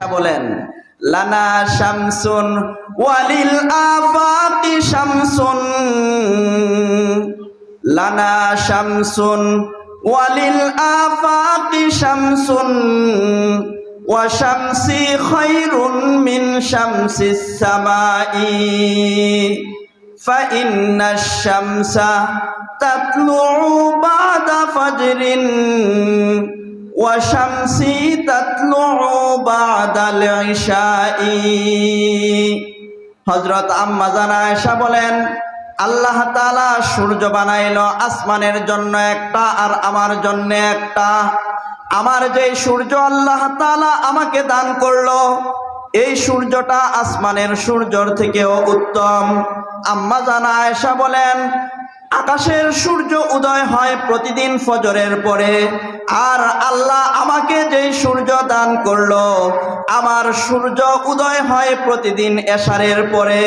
বলেন লানা শামসুন ওয়ালিল আফাকি শামসুন লানা শামসুন ওয়ালিল আফাকি শামসুন ওয়া শামসি খায়রুন মিন শামসিস সামাই فإن الشمس تطلع بعد فجر وشمسي تطلع بعد العشاء হজরত আম্মা জানা আয়েশা বলেন আল্লাহ তাআলা সূর্য বানাইলো আসমানের জন্য একটা আর আমার জন্য একটা আমার যে সূর্য আল্লাহ তাআলা আমাকে দান করলো এই সূর্যটা আসমানের সূর্যর থেকেও উত্তম আম্মা জানা আয়েশা বলেন আকাশের সূর্য উদয় হয় প্রতিদিন ফজরের পরে। আর আল্লাহ আমাকে যে সূর্য দান করল, আমার সূর্য উদয় হয় প্রতিদিন এশারের পরে।